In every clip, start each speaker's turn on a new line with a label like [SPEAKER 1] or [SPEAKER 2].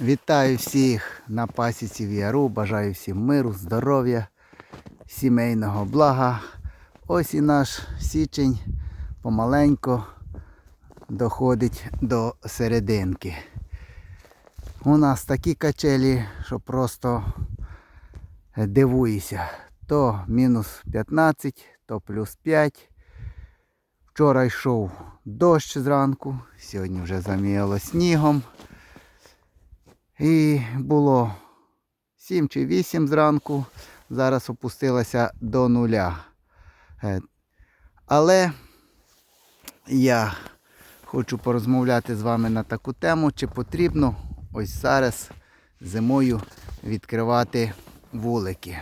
[SPEAKER 1] Вітаю всіх на пасіці в Яру. Бажаю всім миру, здоров'я, сімейного блага. Ось і наш січень помаленько доходить до серединки. У нас такі качелі, що просто дивуєшся. То мінус 15, то плюс 5. Вчора йшов дощ зранку, сьогодні вже заміяло снігом. І було 7 чи 8 зранку, зараз опустилося до нуля. Е, Але я хочу порозмовляти з вами на таку тему, чи потрібно ось зараз зимою відкривати вулики.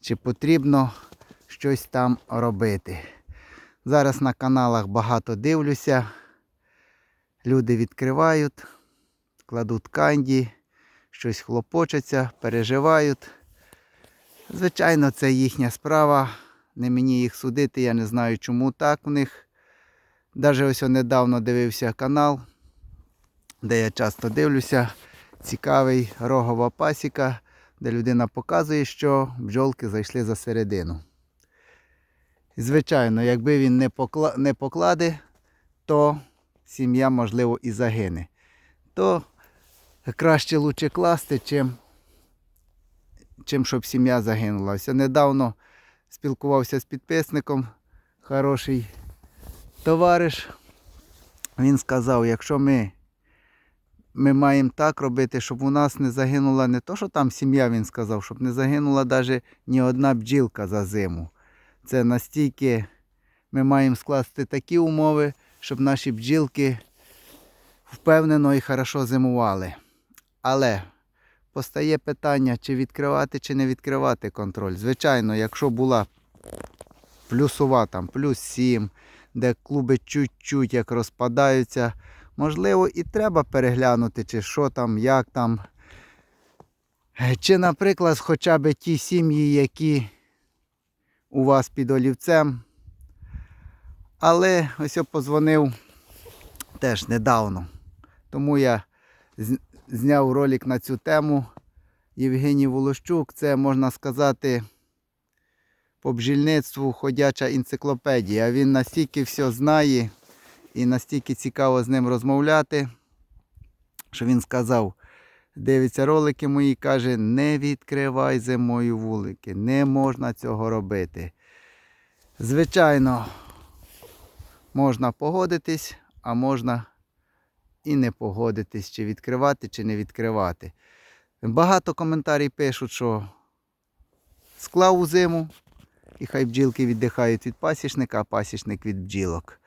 [SPEAKER 1] Чи потрібно щось там робити. Зараз на каналах багато дивлюся. Люди відкривають кладуть канді, щось хлопочаться, переживають. Звичайно, це їхня справа. Не мені їх судити, я не знаю, чому так в них. Навіть ось недавно дивився канал, де я часто дивлюся. Цікавий рогова пасіка, де людина показує, що бджолки зайшли за середину. Звичайно, якби він не, покла... не покладе, то сім'я, можливо, і загине. То краще лучше класти, чим, чим щоб сім'я загинула. Недавно спілкувався з підписником, хороший товариш. Він сказав, якщо ми, ми маємо так робити, щоб у нас не загинула не то, що там сім'я, він сказав, щоб не загинула навіть ні одна бджілка за зиму. Це настільки ми маємо скласти такі умови, щоб наші бджілки впевнено і хорошо зимували. Але постає питання, чи відкривати, чи не відкривати контроль. Звичайно, якщо була плюсова, там, плюс 7, де клуби чуть-чуть як розпадаються, можливо, і треба переглянути, чи що там, як там. Чи, наприклад, хоча б ті сім'ї, які у вас під олівцем. Але ось я позвонив теж недавно. Тому я зняв ролик на цю тему. Євгеній Волощук, це можна сказати по бджільництву ходяча енциклопедія. Він настільки все знає і настільки цікаво з ним розмовляти, що він сказав, дивиться ролики мої, каже, не відкривай зимою вулики, не можна цього робити. Звичайно, можна погодитись, а можна і не погодитись, чи відкривати, чи не відкривати. Багато коментарів пишуть, що склав у зиму, і хай бджілки віддихають від пасічника, а пасічник від бджілок.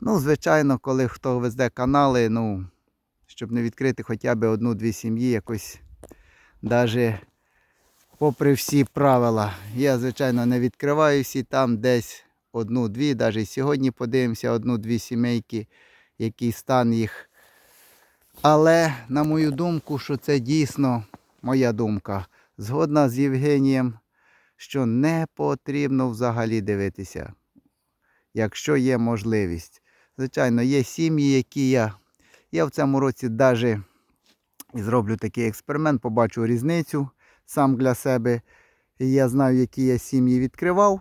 [SPEAKER 1] Ну, звичайно, коли хто везде канали, ну, щоб не відкрити хоча б одну-дві сім'ї, якось навіть попри всі правила. Я, звичайно, не відкриваю всі там десь одну-дві, навіть сьогодні подивимося одну-дві сімейки, який стан їх. Але, на мою думку, що це дійсно моя думка. Згодна з Євгенієм, що не потрібно взагалі дивитися, якщо є можливість. Звичайно, є сім'ї, які я. Я в цьому році навіть зроблю такий експеримент, побачу різницю сам для себе. І я знаю, які я сім'ї відкривав,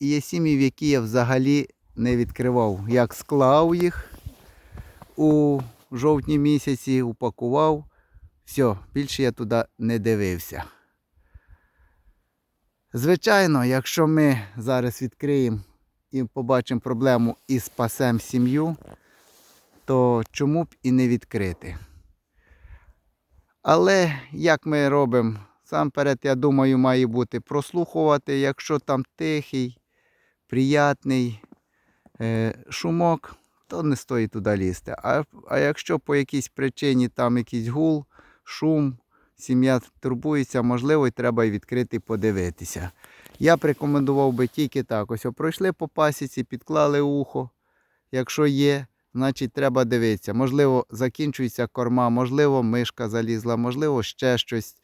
[SPEAKER 1] і є сім'ї, в які я взагалі не відкривав. Як склав їх у жовтні місяці, упакував. Все, більше я туди не дивився. Звичайно, якщо ми зараз відкриємо і побачимо проблему і спасемо сім'ю, то чому б і не відкрити? Але як ми робимо? Сам я думаю, має бути прослухувати, якщо там тихий, приятний е, шумок, то не стоїть туди лізти. А, а якщо по якійсь причині там якийсь гул, шум, сім'я турбується, можливо, і треба і відкрити подивитися. Я б рекомендував би тільки так. Ось пройшли по пасіці, підклали ухо. Якщо є, значить треба дивитися. Можливо, закінчується корма, можливо, мишка залізла, можливо, ще щось.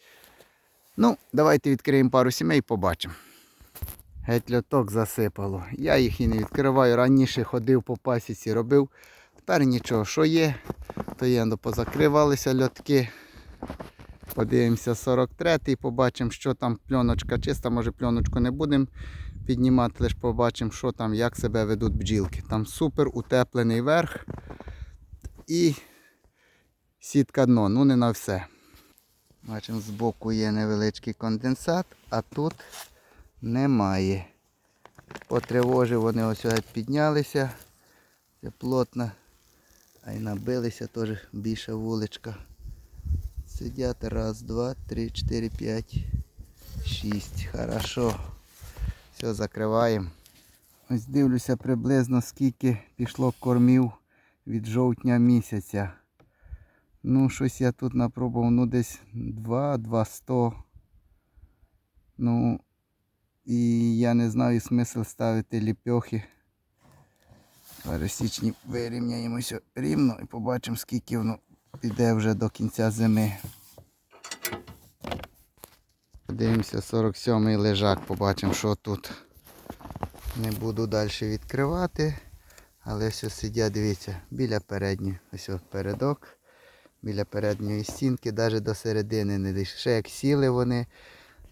[SPEAKER 1] Ну, давайте відкриємо пару сімей і побачимо. Геть льоток засипало. Я їх і не відкриваю. Раніше ходив по пасіці, робив Тепер нічого, що є, то є, ну, позакривалися льотки. Подивимося 43-й, побачимо, що там пленочка чиста, може пленочку не будемо піднімати, лише побачимо, що там, як себе ведуть бджілки. Там супер утеплений верх і сітка дно, ну не на все. Бачимо, збоку є невеличкий конденсат, а тут немає. Потривожив, вони ось піднялися. Це плотно. А й набилися теж більша вуличка. Сидять раз, два, три, чотири, п'ять, шість. Хорошо. Все, закриваємо. Ось дивлюся приблизно скільки пішло кормів від жовтня місяця. Ну, щось я тут напробував, ну десь 2, 200. Ну, і я не знаю смисл ставити ліпьохи. Зараз січні вирівняємося рівно і побачимо, скільки воно піде вже до кінця зими. Подивимося 47-й лежак, побачимо, що тут. Не буду далі відкривати. Але все сидять, дивіться, біля передньої, ось передок, біля передньої стінки, навіть до середини не дійшли. Ще як сіли вони.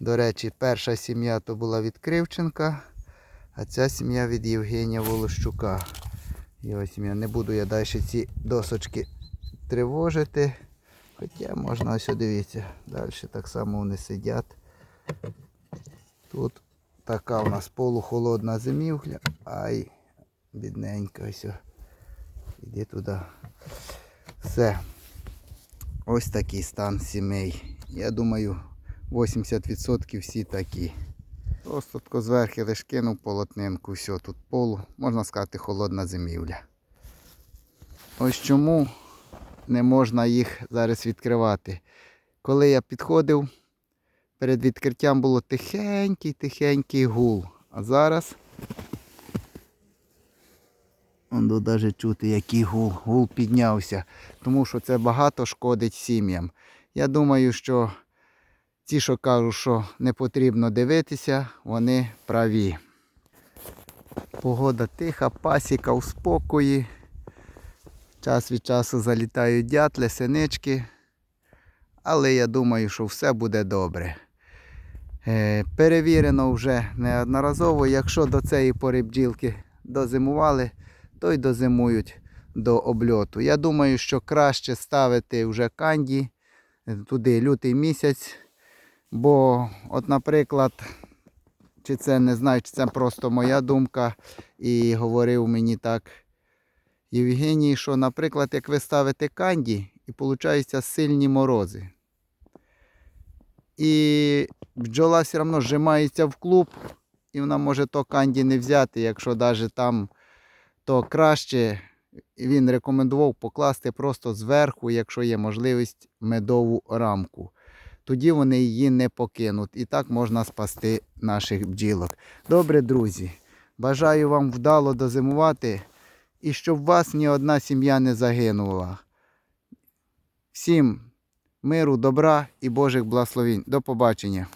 [SPEAKER 1] До речі, перша сім'я то була від Кривченка, а ця сім'я від Євгенія Волощука. І ось. Не буду я далі ці досочки тривожити. Хоча можна ось дивіться, далі так само вони сидять. Тут така у нас полухолодна зимівля. Ай, бідненька ось. Іди туди. Все. Ось такий стан сімей. Я думаю, 80% всі такі. Просто тако зверху лиш кинув полотнинку, все, тут полу, можна сказати, холодна зимівля. Ось чому не можна їх зараз відкривати. Коли я підходив, перед відкриттям було тихенький-тихенький гул. А зараз Воно навіть чути, який гул. Гул піднявся. Тому що це багато шкодить сім'ям. Я думаю, що ті, що кажуть, що не потрібно дивитися, вони праві. Погода тиха, пасіка у спокої. Час від часу залітають дятли, синички. Але я думаю, що все буде добре. Е, перевірено вже неодноразово, якщо до цієї пори бджілки дозимували, то й дозимують до обльоту. Я думаю, що краще ставити вже канді туди лютий місяць. Бо, от, наприклад, чи це не знаю, чи це просто моя думка, і говорив мені так Євгеній, що, наприклад, як ви ставите канді, і виходить сильні морози. І бджола все одно зжимається в клуб, і вона може то канді не взяти, якщо навіть там то краще він рекомендував покласти просто зверху, якщо є можливість, медову рамку. Тоді вони її не покинуть. І так можна спасти наших бджілок. Добре, друзі. Бажаю вам вдало дозимувати і щоб вас ні одна сім'я не загинула. Всім миру, добра і Божих благословень. До побачення.